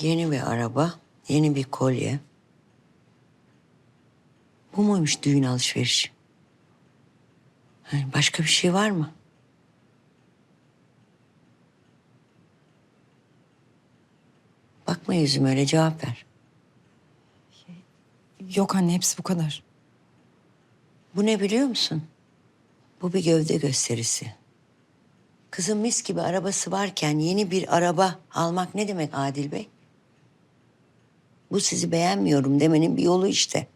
Yeni bir araba, yeni bir kolye. Bu muymuş düğün alışverişi? Yani başka bir şey var mı? Bakma yüzüme öyle cevap ver. Yok anne hepsi bu kadar. Bu ne biliyor musun? Bu bir gövde gösterisi. Kızın mis gibi arabası varken yeni bir araba almak ne demek Adil Bey? Bu sizi beğenmiyorum demenin bir yolu işte.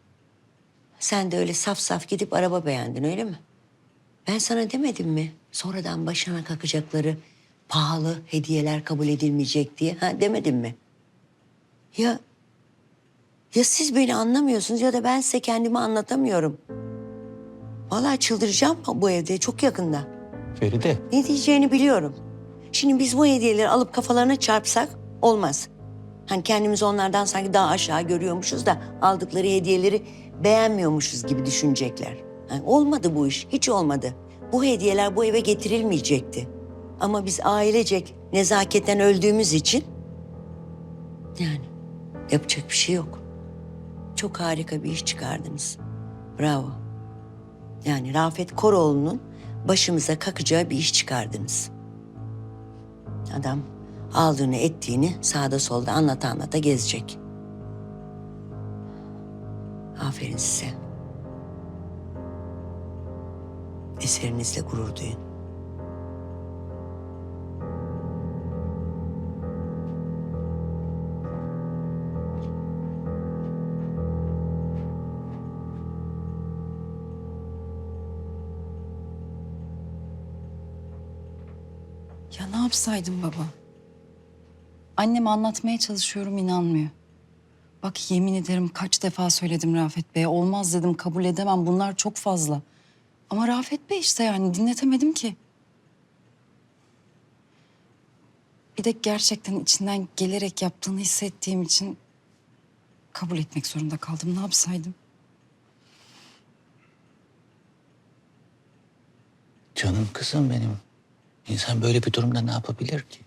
Sen de öyle saf saf gidip araba beğendin öyle mi? Ben sana demedim mi? Sonradan başına kakacakları pahalı hediyeler kabul edilmeyecek diye. Ha demedim mi? Ya ya siz beni anlamıyorsunuz ya da ben size kendimi anlatamıyorum. Vallahi çıldıracağım bu evde çok yakında. Feride. Ne diyeceğini biliyorum. Şimdi biz bu hediyeleri alıp kafalarına çarpsak olmaz. Hani kendimizi onlardan sanki daha aşağı görüyormuşuz da aldıkları hediyeleri beğenmiyormuşuz gibi düşünecekler. Yani olmadı bu iş, hiç olmadı. Bu hediyeler bu eve getirilmeyecekti. Ama biz ailecek nezaketten öldüğümüz için yani yapacak bir şey yok. Çok harika bir iş çıkardınız. Bravo. Yani Rafet Koroğlu'nun başımıza kakacağı bir iş çıkardınız. Adam aldığını ettiğini sağda solda anlata anlata gezecek. Aferin size. Eserinizle gurur duyun. Ya ne yapsaydım baba? Anneme anlatmaya çalışıyorum inanmıyor. Bak yemin ederim kaç defa söyledim Rafet Bey'e. Olmaz dedim kabul edemem bunlar çok fazla. Ama Rafet Bey işte yani dinletemedim ki. Bir de gerçekten içinden gelerek yaptığını hissettiğim için kabul etmek zorunda kaldım. Ne yapsaydım? Canım kızım benim. İnsan böyle bir durumda ne yapabilir ki?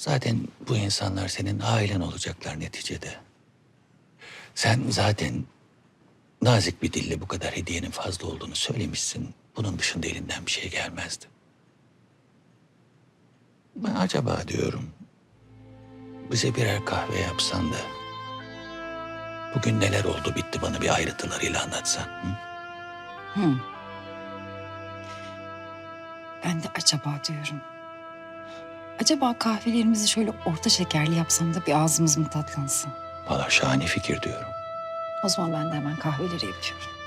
Zaten bu insanlar senin ailen olacaklar neticede. Sen zaten nazik bir dille bu kadar hediyenin fazla olduğunu söylemişsin. Bunun dışında elinden bir şey gelmezdi. Ben acaba diyorum bize birer kahve yapsan da bugün neler oldu bitti bana bir ayrıntılarıyla anlatsan. Hı? Ben de acaba diyorum. Acaba kahvelerimizi şöyle orta şekerli yapsam da bir ağzımız mı tatlansın? Valla şahane fikir diyorum. O zaman ben de hemen kahveleri yapıyorum.